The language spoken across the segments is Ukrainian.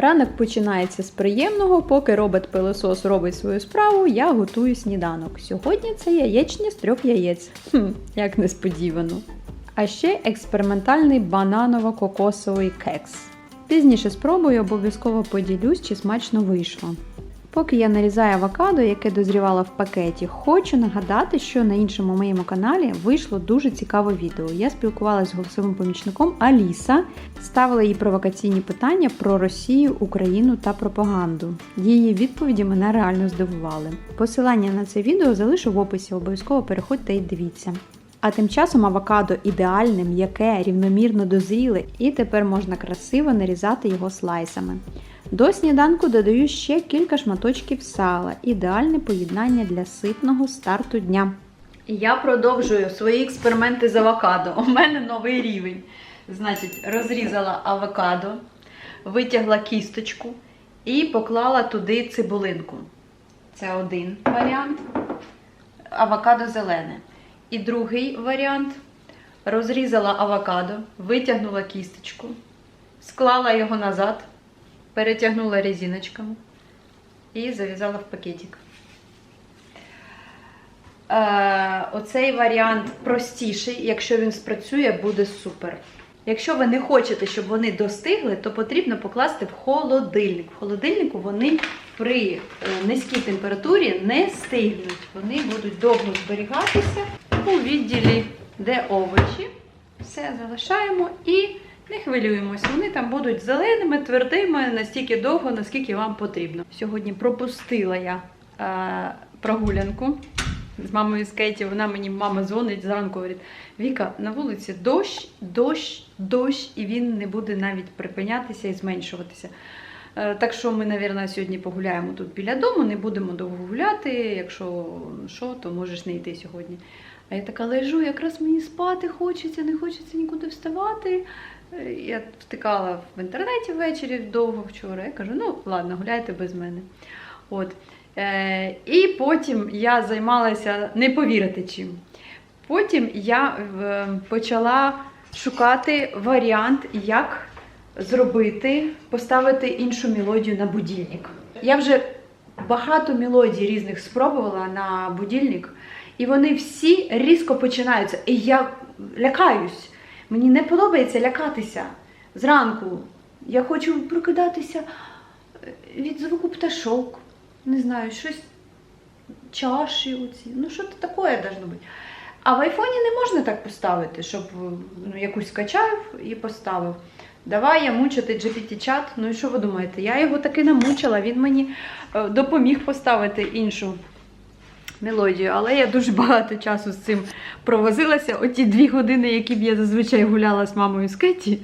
Ранок починається з приємного, поки робот-пилосос робить свою справу, я готую сніданок. Сьогодні це яєчня з трьох яєць. Хм, як несподівано. А ще експериментальний бананово-кокосовий кекс. Пізніше спробую, обов'язково поділюсь, чи смачно вийшло. Поки я нарізаю авокадо, яке дозрівало в пакеті, хочу нагадати, що на іншому моєму каналі вийшло дуже цікаве відео. Я спілкувалася з голосовим помічником Аліса, ставила їй провокаційні питання про Росію, Україну та пропаганду. Її відповіді мене реально здивували. Посилання на це відео залишу в описі, обов'язково переходьте і дивіться. А тим часом авокадо ідеальне, м'яке, рівномірно дозріле, і тепер можна красиво нарізати його слайсами. До сніданку додаю ще кілька шматочків сала. Ідеальне поєднання для ситного старту дня. Я продовжую свої експерименти з авокадо. У мене новий рівень. Значить, розрізала авокадо, витягла кісточку і поклала туди цибулинку. Це один варіант. Авокадо зелене. І другий варіант. Розрізала авокадо, витягнула кісточку, склала його назад, перетягнула резиночками і зав'язала в пакетик. Е, оцей варіант простіший, якщо він спрацює, буде супер. Якщо ви не хочете, щоб вони достигли, то потрібно покласти в холодильник. В холодильнику вони при е, низькій температурі не стигнуть. Вони будуть довго зберігатися у відділі, де овочі. Все залишаємо і не хвилюємось. Вони там будуть зеленими, твердими настільки довго, наскільки вам потрібно. Сьогодні пропустила я е, прогулянку з мамою з Кейті. Вона мені мама дзвонить зранку, говорить: Віка, на вулиці дощ, дощ, дощ, і він не буде навіть припинятися і зменшуватися. Е, Так що ми, мабуть, сьогодні погуляємо тут біля дому, не будемо довго гуляти. Якщо що, то можеш не йти сьогодні. А я така лежу, якраз мені спати хочеться, не хочеться нікуди вставати. Е, Я втикала в інтернеті ввечері довго вчора. Я кажу, ну ладно, гуляйте без мене. От. Е, і потім я займалася, не повірити чим. Потім я почала шукати варіант, як зробити, поставити іншу мелодію на будильник. Я вже багато мелодій різних спробувала на будильник, і вони всі різко починаються. І я лякаюсь. Мені не подобається лякатися зранку. Я хочу прокидатися від звуку пташок. Не знаю, щось чаші оці. Ну, що то таке должно бути. А в айфоні не можна так поставити, щоб ну, якусь скачав і поставив. Давай я мучити GPT-чат. Ну і що ви думаєте? Я його таки намучила, він мені е, допоміг поставити іншу мелодію, але я дуже багато часу з цим провозилася. Оті дві години, які б я зазвичай гуляла з мамою з Кеті,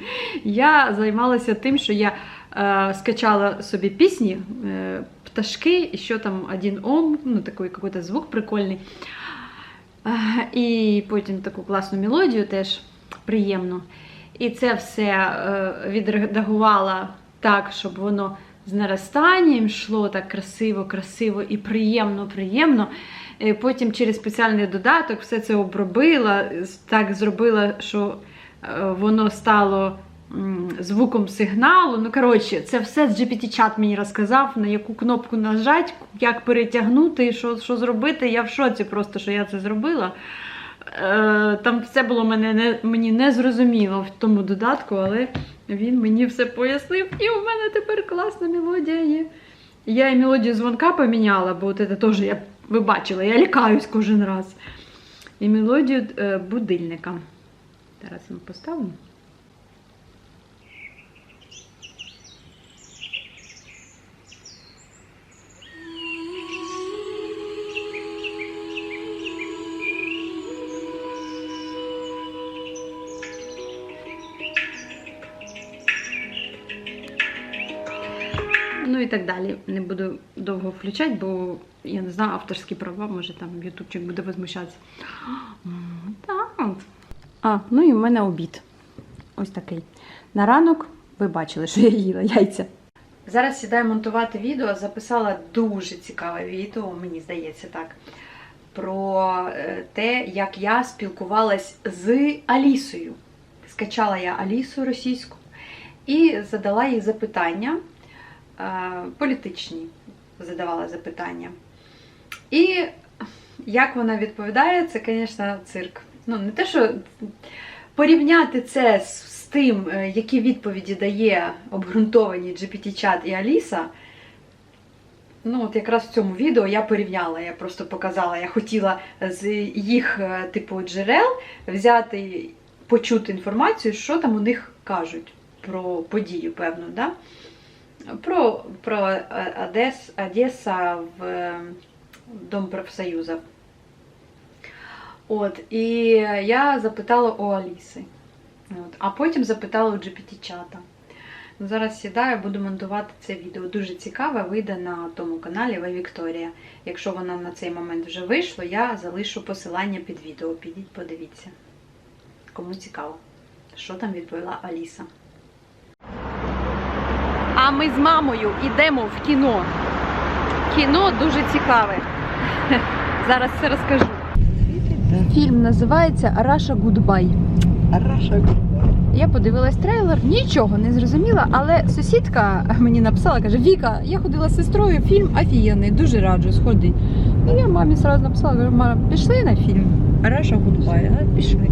я займалася тим, що я е, скачала собі пісні, е, пташки, і що там один ом, ну такий якийсь звук прикольний. Е, і потім таку класну мелодію теж приємну. І це все е, відредагувала так, щоб воно з наростанням йшло так красиво, красиво і приємно, приємно. Е, Потім через спеціальний додаток все це обробила, так зробила, що е, воно стало звуком сигналу. Ну, коротше, це все з GPT-чат мені розказав, на яку кнопку нажати, як перетягнути, що, що зробити. Я в шоці просто, що я це зробила. Е, Там все було мене не, мені не зрозуміло в тому додатку, але він мені все пояснив, і у мене тепер класна мелодія є. Я і мелодію дзвонка поміняла, бо от це теж я, ви бачили, я лякаюсь кожен раз. І мелодію е, будильника. Зараз ми поставимо. І так далі. Не буду довго включати, бо я не знаю авторські права, може там ютубчик буде возмущатися. Так. А, ну і в мене обід. Ось такий. На ранок ви бачили, що я їла яйця. Зараз сідаю монтувати відео. Записала дуже цікаве відео, мені здається так. Про е, те, як я спілкувалась з Алісою. Скачала я Алісу російську і задала їй запитання. Е, політичні задавала запитання. І як вона відповідає, це, звісно, цирк. Ну, не те, що порівняти це з, тим, е, які відповіді дає обґрунтовані GPT-чат і Аліса. Ну, от якраз в цьому відео я порівняла, я просто показала, я хотіла з їх, е, типу, джерел взяти, почути інформацію, що там у них кажуть про подію, певно, да? Про, про Одес, Одеса в Дом профсоюзів. От, і я запитала у Аліси. От, а потім запитала у GPT-чата. Зараз сідаю, буду монтувати це відео. Дуже цікаве, вийде на тому каналі Ви Вікторія. Якщо вона на цей момент вже вийшло, я залишу посилання під відео. Підіть, подивіться. Кому цікаво, що там відповіла Аліса. А ми з мамою йдемо в кіно. Кіно дуже цікаве. Зараз все розкажу. Фільм називається Раша Гудбай. Раша Я подивилась трейлер, нічого не зрозуміла, але сусідка мені написала, каже: Віка, я ходила з сестрою, фільм офігенний, дуже раджу, сходи. І я мамі сразу написала, кажу, мама, пішли на фільм. Раша Гудбай, а пішли.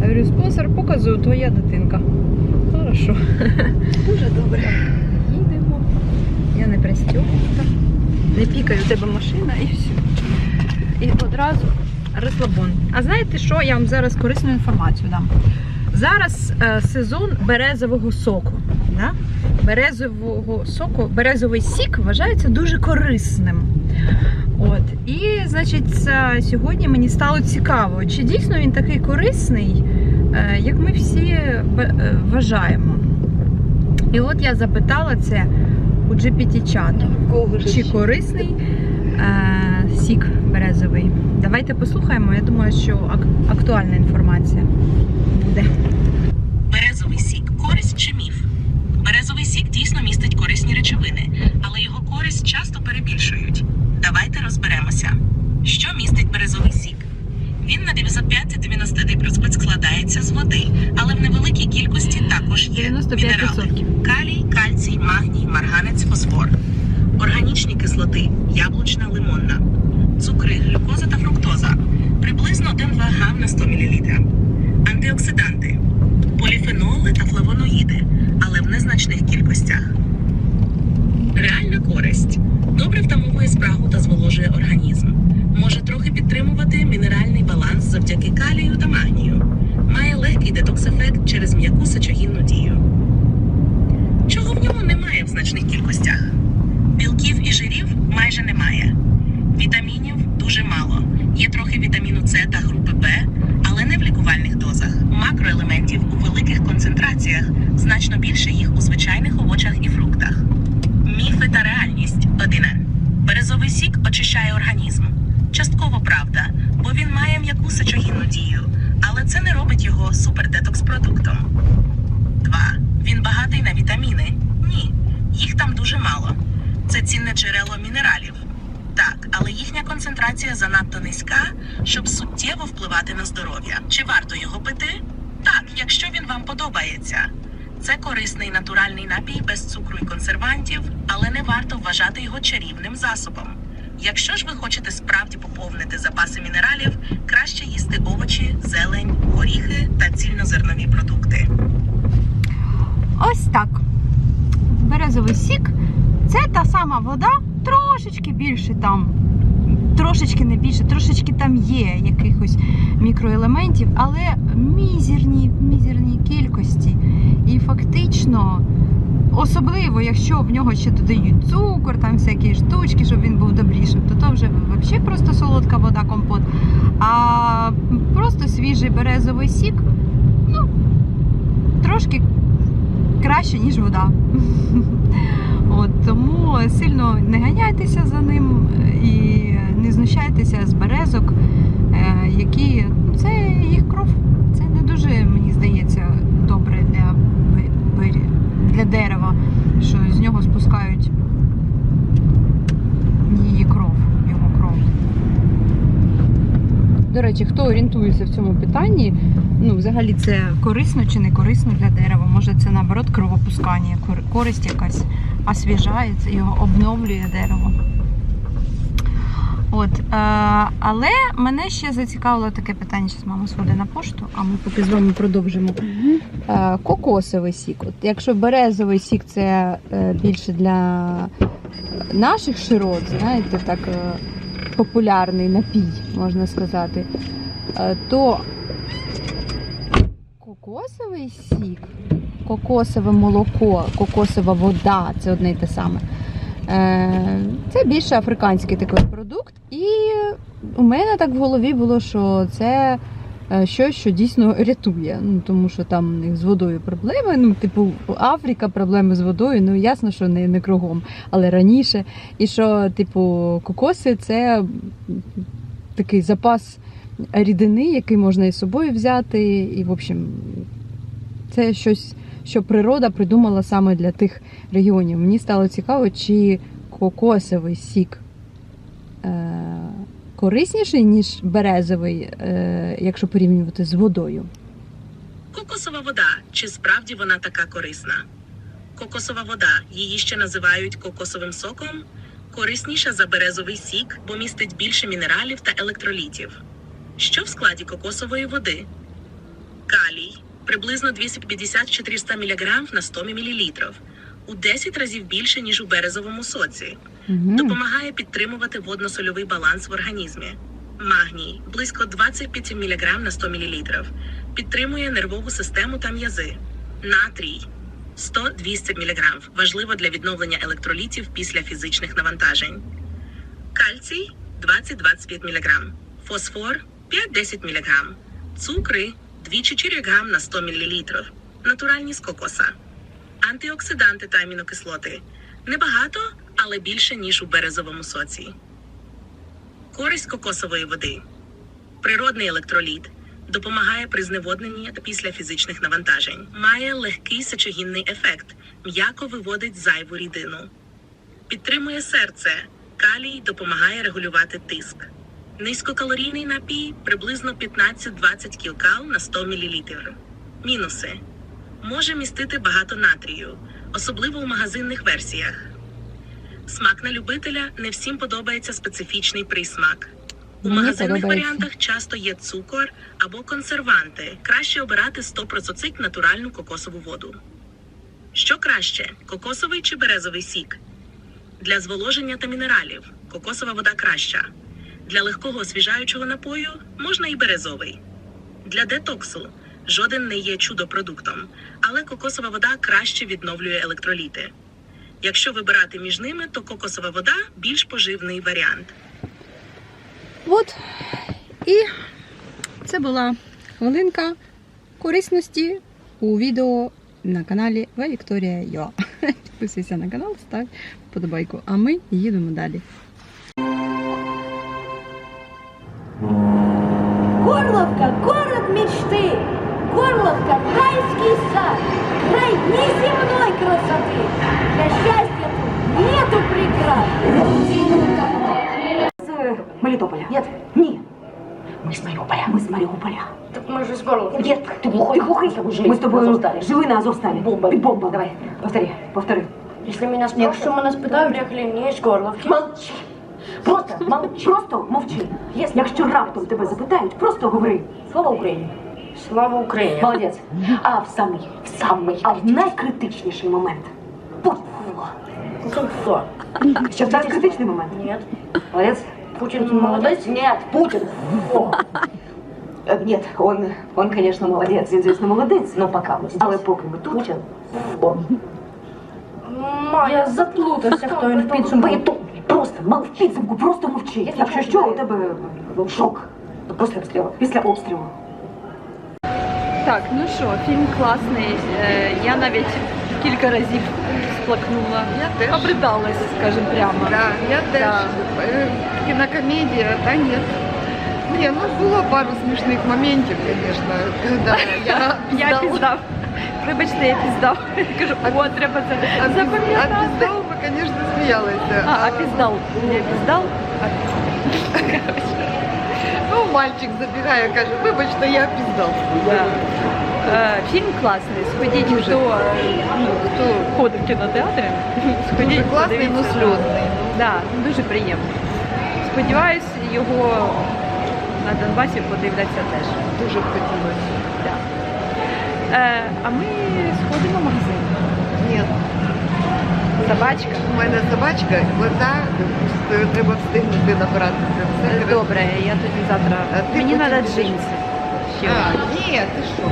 Я говорю, спонсор показу, твоя дитинка. Хорошо. Дуже добре. Їдемо. Не. Пікає у тебе машина і все. І одразу розслабон. А знаєте що? Я вам зараз корисну інформацію дам. Зараз е, сезон березового соку. Да? Березового соку, березовий сік вважається дуже корисним. От. І, значить, сьогодні мені стало цікаво, чи дійсно він такий корисний, е, як ми всі е, вважаємо. І от я запитала це у GPT-чату. Чи корисний е, сік березовий? Давайте послухаємо. Я думаю, що ак- актуальна інформація буде. Березовий сік користь чи міф? Березовий сік дійсно містить корисні речовини, але його користь часто перебільшують. Давайте розберемося. Що містить березовий сік? Він на 95-99% складається з води, але в невеликій кількості також є мінерали. 95%. Калій, кальцій, магній, марганець, фосфор. Органічні кислоти яблучна, лимонна. Цукри, глюкоза та фруктоза. Приблизно 1-2 грам на 100 мл. Антиоксиданти. Поліфеноли та флавоноїди, але в незначних кількостях. Реальна користь. Добре втамовує спрагу та зволожує організм. Може трохи підтримувати мінеральний баланс завдяки калію та магнію. Має легкий детокс-ефект через м'яку сечогінну дію. Чого в ньому немає в значних кількостях? Білків і жирів майже немає. Вітамінів дуже мало. Є трохи вітаміну С та групи Б, але не в лікувальних дозах. Макроелементів у великих концентраціях значно більше їх у звичайних овочах і фруктах. Міфи та реальність 1. Березовий сік очищає організм. Частково правда, бо він має м'яку сечогінну дію, але це не робить його супердетокс-продуктом. 2. Він багатий на вітаміни? Ні. Їх там дуже мало. Це цінне джерело мінералів. Так, але їхня концентрація занадто низька, щоб суттєво впливати на здоров'я. Чи варто його пити? Так, якщо він вам подобається. Це корисний натуральний напій без цукру і консервантів, але не варто вважати його чарівним засобом. Якщо ж ви хочете справді поповнити запаси мінералів, краще їсти овочі, зелень, горіхи та цільнозернові продукти. Ось так. Березовий сік це та сама вода, трошечки більше там. Трошечки не більше, трошечки там є якихось мікроелементів, але мізерні, мізерні кількості. І фактично, особливо, якщо в нього ще додають цукор, там всякі штучки, щоб він був добрішим, то то вже взагалі просто солодка вода, компот. А просто свіжий березовий сік, ну, трошки краще, ніж вода. От, тому сильно не ганяйтеся за ним і не знущайтеся з березок, е, які це їх кров. Це не дуже, мені здається, добре для, для дерева, що з нього спускають її кров, його кров. До речі, хто орієнтується в цьому питанні, ну, взагалі це корисно чи не корисно для дерева. Може це наоборот кровопускання, користь якась освіжає, його обновлює дерево. От, е, але мене ще зацікавило таке питання, зараз мама сходить на пошту, а ми поки з вами продовжимо. Е, кокосовий сік. От, якщо березовий сік це е, більше для наших широт, знаєте, так е, популярний напій, можна сказати, е, то кокосовий сік, кокосове молоко, кокосова вода це одне й те саме. Е, Це більше африканський такий продукт. І у мене так в голові було, що це е, щось, що дійсно рятує. Ну, тому що там у них з водою проблеми. Ну, типу, Африка проблеми з водою, ну ясно, що не, не кругом, але раніше. І що, типу, кокоси це такий запас рідини, який можна із собою взяти. І, в общем, це щось, що природа придумала саме для тих регіонів. Мені стало цікаво, чи кокосовий сік е, корисніший, ніж березовий, е, якщо порівнювати з водою. Кокосова вода. Чи справді вона така корисна? Кокосова вода, її ще називають кокосовим соком, корисніша за березовий сік, бо містить більше мінералів та електролітів. Що в складі кокосової води? Калій приблизно 250-400 мг на 100 мл, у 10 разів більше, ніж у березовому соці. Угу. Допомагає підтримувати водно-сольовий баланс в організмі. Магній близько 25 мг на 100 мл. Підтримує нервову систему та м'язи. Натрій 100-200 мг. Важливо для відновлення електролітів після фізичних навантажень. Кальцій 20-25 мг. Фосфор 5-10 мг. Цукри 2-4 г на 100 мл. Натуральні з кокоса. Антиоксиданти та амінокислоти. Небагато, але більше, ніж у березовому соці. Користь кокосової води. Природний електроліт. Допомагає при зневодненні та після фізичних навантажень. Має легкий сечогінний ефект, м'яко виводить зайву рідину. Підтримує серце. Калій допомагає регулювати тиск. Низькокалорійний напій приблизно 15-20 кілкал на 100 мл. Мінуси. Може містити багато натрію, особливо у магазинних версіях. Смак на любителя не всім подобається специфічний присмак. У Мені магазинних подобається. варіантах часто є цукор або консерванти. Краще обирати 100% натуральну кокосову воду. Що краще: кокосовий чи березовий сік? Для зволоження та мінералів кокосова вода краща. Для легкого освіжаючого напою можна і березовий. Для детоксу жоден не є чудо-продуктом, але кокосова вода краще відновлює електроліти. Якщо вибирати між ними, то кокосова вода більш поживний варіант. От. І це була хвилинка корисності у відео на каналі В Вікторія Йоа. Підписуйся на канал, став вподобайку. А ми їдемо далі. С Мелитополя. Нет. Не. Мы с Мариуполя. Мы с Мариуполя. Так мы же с Горловки. Нет, ты глухой. Ты глухой. Мы с тобой жили на Азовсталі. Бомба. Під бомбою. Давай, повтори, повтори. Если меня спрашивают, что мы нас питаем, приехали не из Горловки. Молчи. Просто молчи. Просто мовчи. Якщо раптом тебе запитають, просто говори. Слава Україні. Слава Украине. Молодець. А в самий, в самий, а в найкритичніший момент. Путін. Как кто? Що в найкритичний момент? Нет. Молодец. Путин молодец? Нет, Путин. О. Э, Нет, он, он, конечно, молодец, він, звісно, молодець, но пока ми здесь. Але поки ми тут, Путин. О, Ма, я заплутався, хто він в підсумку. Поэтому просто мов в підсумку, просто мовчи. Якщо що, у тебе ну, шок. Після обстрілу. Після обстрілу. Так, ну що, фільм класний. Е, Я навіть кілька разів сплакнула. Я теж. Обридалась, скажімо прямо. Да, я теж. Да. Е, Кінокомедія, та ні. Ні, ну було пару смішних моментів, звісно. Да, я Я піздала. піздав. Вибачте, я піздав. Кажу, о, треба це А піз- А запам'ятати. піздал ми, звісно, сміялися. А, а піздал. Не піздал, а Ну, мальчик забігає, каже, вибачте, я опіздав. Да. Е, Фільм класний. Сходіть, хто, е, ну, хто ходить в кінотеатри, сходіть, Дуже класний, ну сльозний. Да, дуже приємно. Сподіваюсь, його на Донбасі подивляться теж. Дуже б хотілося. Да. Е, а ми сходимо в магазин. Ні, Собачка. у мене собачка, вода, то треба встигнути набрати це все. Добре, я тоді завтра. А ти Мені треба джинси. Ще А, ні, ти що?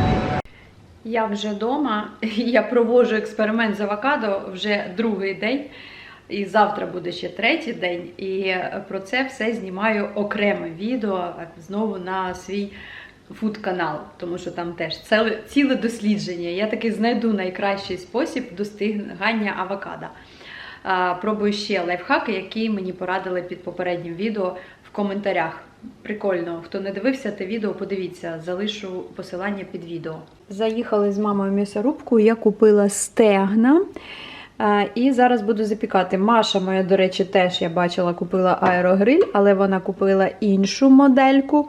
Я вже вдома, я проводжу експеримент з авокадо вже другий день. І завтра буде ще третій день. І про це все знімаю окреме відео знову на свій фуд-канал, тому що там теж ціле, ціле дослідження. Я таки знайду найкращий спосіб достигання авокадо. Пробую ще лайфхаки, які мені порадили під попереднім відео коментарях. Прикольно, хто не дивився те відео, подивіться, залишу посилання під відео. Заїхали з мамою в м'ясорубку, я купила стегна. І зараз буду запікати. Маша моя, до речі, теж я бачила, купила аерогриль, але вона купила іншу модельку,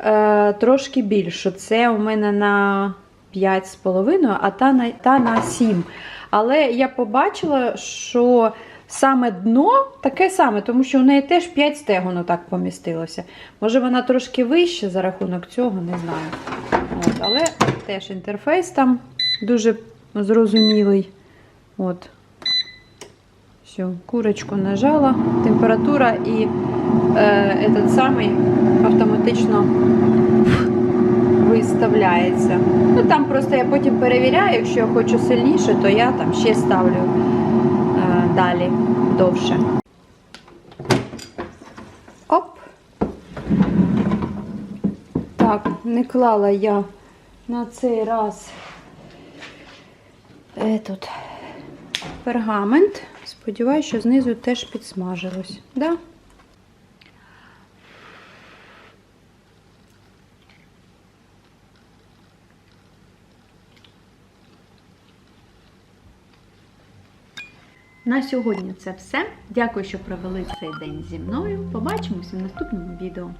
е, трошки більшу. Це у мене на 5,5, а та на, та на 7. Але я побачила, що саме дно таке саме, тому що у неї теж 5 стегон так помістилося. Може, вона трошки вище за рахунок цього, не знаю. От, але теж інтерфейс там дуже зрозумілий. От. Все, курочку нажала, температура і е, этот самий автоматично виставляється. Ну там просто я потім перевіряю, якщо я хочу сильніше, то я там ще ставлю далі довше. Оп. Так, не клала я на цей раз Етут пергамент. Сподіваюся, що знизу теж підсмажилось. Да? На сьогодні це все. Дякую, що провели цей день зі мною. Побачимося в наступному відео.